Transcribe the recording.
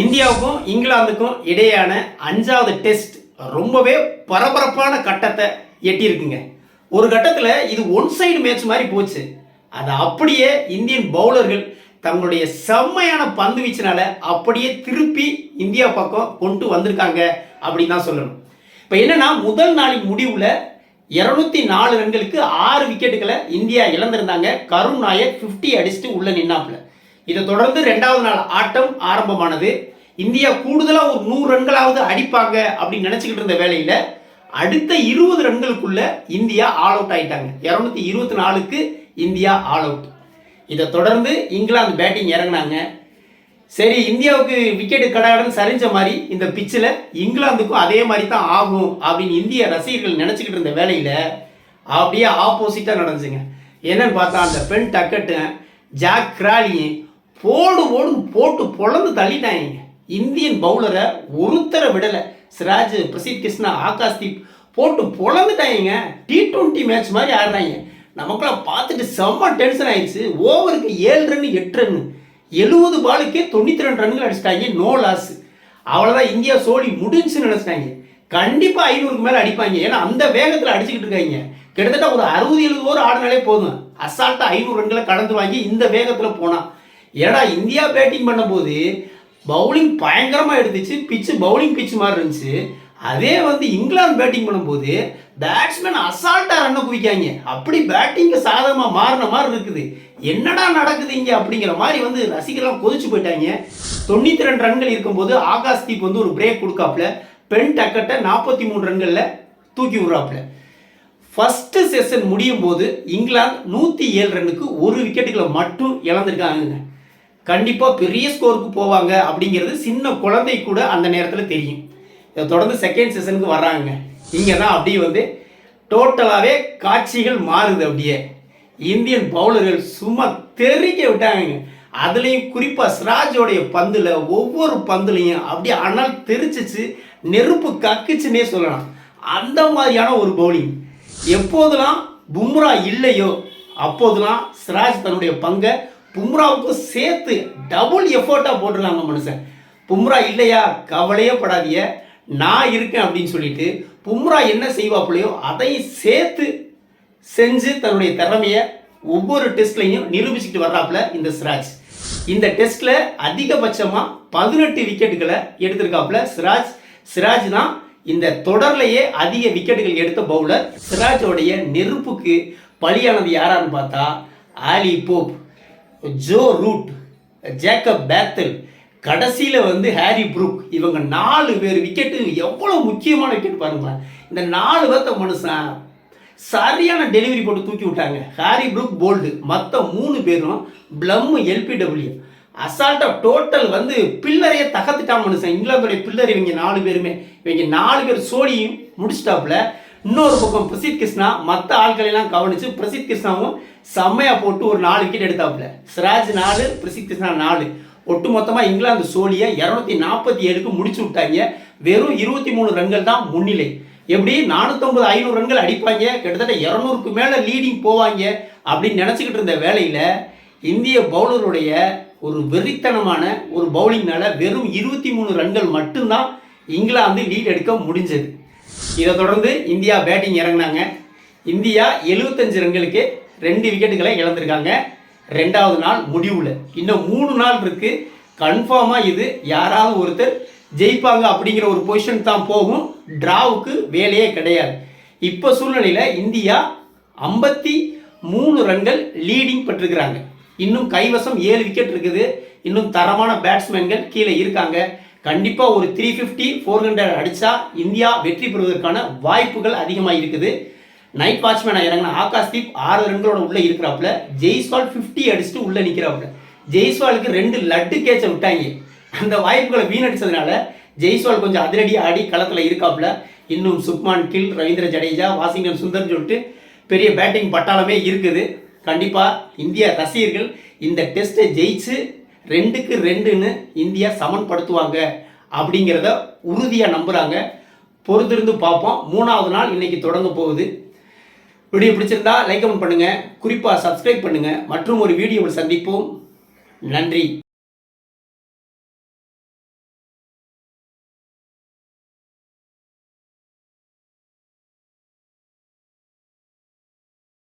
இந்தியாவுக்கும் இங்கிலாந்துக்கும் இடையேயான அஞ்சாவது டெஸ்ட் ரொம்பவே பரபரப்பான கட்டத்தை எட்டியிருக்குங்க. ஒரு கட்டத்தில் இது ஒன் சைடு மேட்ச் மாதிரி போச்சு. அதை அப்படியே இந்தியன் பவுலர்கள் தங்களுடைய செம்மையான பந்து வீச்சினால அப்படியே திருப்பி இந்தியா பக்கம் கொண்டு வந்திருக்காங்க அப்படின்னு தான் சொல்லணும். இப்போ என்னன்னா முதல் நாளின் முடிவில் இருநூத்தி நாலு ரன்களுக்கு ஆறு விக்கெட்டுகளை இந்தியா இழந்திருந்தாங்க. கருண் நாயக் 50 அடிச்சுட்டு உள்ள நின்னாப்புல. இதை தொடர்ந்து ரெண்டாவது நாள் ஆட்டம் ஆரம்பமானது. இந்தியா கூடுதலாக ஒரு நூறு ரன்களாவது அடிப்பாங்க அப்படின்னு நினச்சிக்கிட்டு இருந்த வேலையில் அடுத்த இருபது ரன்களுக்குள்ள இந்தியா ஆல் அவுட் ஆயிட்டாங்க. இரநூத்தி இருபத்தி நாலுக்கு இந்தியா ஆல் அவுட் இதை தொடர்ந்து இங்கிலாந்து பேட்டிங் இறங்குனாங்க. சரி இந்தியாவுக்கு விக்கெட்டு கடாடன் சரிஞ்ச மாதிரி இந்த பிச்சில் இங்கிலாந்துக்கும் அதே மாதிரி தான் ஆகும் அப்படின்னு இந்திய ரசிகர்கள் நினச்சிக்கிட்டு இருந்த வேலையில் அப்படியே ஆப்போசிட்டாக நடந்துச்சுங்க. என்னன்னு பார்த்தா அந்த பெண் டக்கட்டு ஜாக் கிராலியும் போடு போடு போட்டு பொழந்து தள்ளிட்டாங்க. இந்தியன் பவுலரை ஒருத்தரை விடலை. சிராஜ் பிரசீத் கிருஷ்ணா ஆகாஷ்தீப் போட்டு பொழந்துட்டாங்க டி டுவெண்ட்டி மேட்ச் மாதிரி ஆடுறாங்க நமக்குலாம் பார்த்துட்டு செம்ம டென்ஷன் ஆயிடுச்சு. ஓவருக்கு ஏழு ரன் எட்டு ரன் எழுபது பாலுக்கே தொண்ணூற்றி ரெண்டு ரன்கள் அடிச்சிட்டாங்க நோ லாஸ் அவ்வளோதான் இந்தியா சோழி முடிஞ்சுன்னு நினச்சிட்டாங்க கண்டிப்பாக ஐநூறுக்கு மேலே அடிப்பாங்க ஏன்னா அந்த வேகத்தில் அடிச்சுக்கிட்டு இருக்காங்க கிட்டத்தட்ட ஒரு அறுபது எழுபது ஓவர் ஆடினாலே போதும். அசால்ட்டாக ஐநூறு ரன்களை கடந்து வாங்கி இந்த வேகத்தில் போனான் ஏன்னா இந்தியா பேட்டிங் பண்ணும்போது பவுலிங் பயங்கரமாக எடுத்துச்சு பிச்சு பவுலிங் பிச்சு மாதிரி இருந்துச்சு. அதே வந்து இங்கிலாந்து பேட்டிங் பண்ணும்போது பேட்ஸ்மேன் அசால்ட்டாக ரன்னை குவிக்காங்க. அப்படி பேட்டிங்கு சாதகமாக மாறின மாதிரி இருக்குது. என்னடா நடக்குது இங்கே அப்படிங்கிற மாதிரி வந்து ரசிகர்லாம் கொதிச்சு போயிட்டாங்க. தொண்ணூற்றி ரெண்டு ரன்கள் இருக்கும்போது ஆகாஷ் தீப் வந்து ஒரு பிரேக் கொடுக்காப்புல. பென் டக்கட்டை நாற்பத்தி மூணு ரன்களில் தூக்கி விடுறாப்புல. ஃபஸ்ட்டு செஷன் முடியும் போது இங்கிலாந்து நூற்றி ஏழு ரன்னுக்கு ஒரு விக்கெட்டுகளை மட்டும் இழந்திருக்காங்க கண்டிப்பாக பெரிய ஸ்கோருக்கு போவாங்க அப்படிங்கிறது சின்ன குழந்தை கூட அந்த நேரத்தில் தெரியும். இதை தொடர்ந்து செகண்ட் செஷனுக்கு வர்றாங்க. இங்கே தான் அப்படியே வந்து டோட்டலாகவே காட்சிகள் மாறுது அப்படியே. இந்தியன் பவுலர்கள் சும்மா தெரிக்க விட்டாங்க அதுலேயும் குறிப்பாக சிராஜோடைய பந்தில் ஒவ்வொரு பந்துலையும் அப்படியே அனல் தெரிச்சிச்சு நெருப்பு கக்குச்சுன்னே சொல்லலாம். அந்த மாதிரியான ஒரு பவுலிங் எப்போதெல்லாம் பும்ரா இல்லையோ அப்போதெல்லாம் சிராஜ் தன்னுடைய பங்கை பும்ராவுக்கு சேர்த்து டபுள் எஃபோர்ட்டாக போட்டிருக்காங்க மனுஷன். பும்ரா இல்லையா கவலையே படாதீங்க. நான் இருக்கேன் அப்படின்னு சொல்லிட்டு பும்ரா என்ன செய்வாப்புலையோ அதையும் சேர்த்து செஞ்சு தன்னுடைய திறமையை ஒவ்வொரு டெஸ்ட்லையும் நிரூபிச்சுக்கிட்டு வர்றாப்புல இந்த சிராஜ். இந்த டெஸ்ட்ல அதிகபட்சமாக பதினெட்டு விக்கெட்டுகளை எடுத்திருக்காப்புல சிராஜ். சிராஜ் தான் இந்த தொடர்லையே அதிக விக்கெட்டுகள் எடுத்த பவுலர் சிராஜோடைய நெருப்புக்கு பலியானது யாரான்னு பார்த்தா Ollie Pope. Joe Root Jacob Bethell கடைசியில் வந்து ஹாரி ப்ரூக். இவங்க நாலு பேர் விக்கெட்டு எவ்வளோ முக்கியமான விக்கெட் பாருங்களேன். இந்த நாலு பேர்த்த மனுஷன் சரியான டெலிவரி போட்டு தூக்கி விட்டாங்க. ஹாரி ப்ரூக் போல்டு மற்ற மூணு பேரும் பிளம் எல்பிடபிள்யூ அசால்ட்டாக டோட்டல் வந்து பில்லரையே தகத்துட்டான் மனுஷன். இங்கிலாந்துடைய பில்லர் இவங்க நாலு பேருமே. இவங்க நாலு பேர் சோழியும் முடிச்சிட்டாப்புல. இன்னொரு பக்கம் பிரசித் கிருஷ்ணா மற்ற ஆட்களெல்லாம் கவனித்து பிரசித் கிருஷ்ணாவும் செம்மையாக போட்டு ஒரு நாலு விக்கெட் எடுத்தாப்புல. சிராஜ் நாலு பிரசித் கிருஷ்ணா நாலு. ஒட்டு மொத்தமாக இங்கிலாந்து சோழியை இரநூத்தி நாற்பத்தி ஏழுக்கு முடிச்சு விட்டாங்க. வெறும் இருபத்தி மூணு ரன்கள் தான் முன்னிலை. எப்படி? நானூற்றம்பது ஐநூறு ரன்கள் அடிப்பாங்க. கிட்டத்தட்ட இரநூறுக்கு மேலே லீடிங் போவாங்க. அப்படின்னு நினச்சிக்கிட்டு இருந்த வேலையில் இந்திய பவுலருடைய ஒரு வெறித்தனமான ஒரு பவுலிங்னால வெறும் இருபத்தி மூணு ரன்கள் மட்டும்தான் இங்கிலாந்து லீட் எடுக்க முடிஞ்சது. இதை தொடர்ந்து இந்தியா பேட்டிங் இறங்கினாங்க. இந்தியா எழுபத்தஞ்சு ரன்களுக்கு ரெண்டு விக்கெட்டுகளை இழந்திருக்காங்க. ரெண்டாவது நாள் முடிவில். இன்னும் மூணு நாள் இருக்கு. கன்ஃபார்மாக இது யாராவது ஒருத்தர் ஜெயிப்பாங்க அப்படிங்கிற ஒரு பொசிஷன் தான் போகும். டிராவுக்கு வேலையே கிடையாது. இப்போ சூழ்நிலையில் இந்தியா ஐம்பத்தி மூணு ரன்கள் லீடிங் பெற்றிருக்கிறாங்க. இன்னும் கைவசம் ஏழு விக்கெட் இருக்குது. இன்னும் தரமான பேட்ஸ்மேன்கள் கீழே இருக்காங்க. கண்டிப்பாக ஒரு த்ரீ ஃபிஃப்டி ஃபோர் ஹண்ட்ரட் அடித்தா இந்தியா வெற்றி பெறுவதற்கான வாய்ப்புகள் அதிகமாக இருக்குது. நைட் வாட்ச்மேனாக இறங்கின ஆகாஷ் தீப் ஆறு ரன்களோட உள்ளே இருக்கிறாப்புல. ஜெய்ஸ்வால் ஃபிஃப்டி அடிச்சுட்டு உள்ளே நிற்கிறாப்புல. ஜெய்ஸ்வாலுக்கு ரெண்டு லட்டு கேட்ச விட்டாங்க. அந்த வாய்ப்புகளை வீணடிச்சதுனால ஜெய்ஸ்வால் கொஞ்சம் அதிரடியாக ஆடி களத்தில் இருக்காப்புல. இன்னும் சுக்மான் கில் ரவீந்திர ஜடேஜா வாஷிங்டன் சுந்தர்னு சொல்லிட்டு பெரிய பேட்டிங் பட்டாளமே இருக்குது. கண்டிப்பாக இந்திய ரசிகர்கள் இந்த டெஸ்ட்டை ஜெயிச்சு ரெண்டுக்கு ரெண்டுன்னு இந்தியா சமன்படுத்துவாங்க அப்படிங்கிறத உறுதியாக நம்புகிறாங்க பொறுத்திருந்து பார்ப்போம். மூணாவது நாள் இன்றைக்கி தொடங்க போகுது. வீடியோ பிடிச்சிருந்தா லைக் கமெண்ட் பண்ணுங்கள் குறிப்பாக சப்ஸ்கிரைப் பண்ணுங்கள் மற்றும் ஒரு வீடியோவில் சந்திப்போம். நன்றி.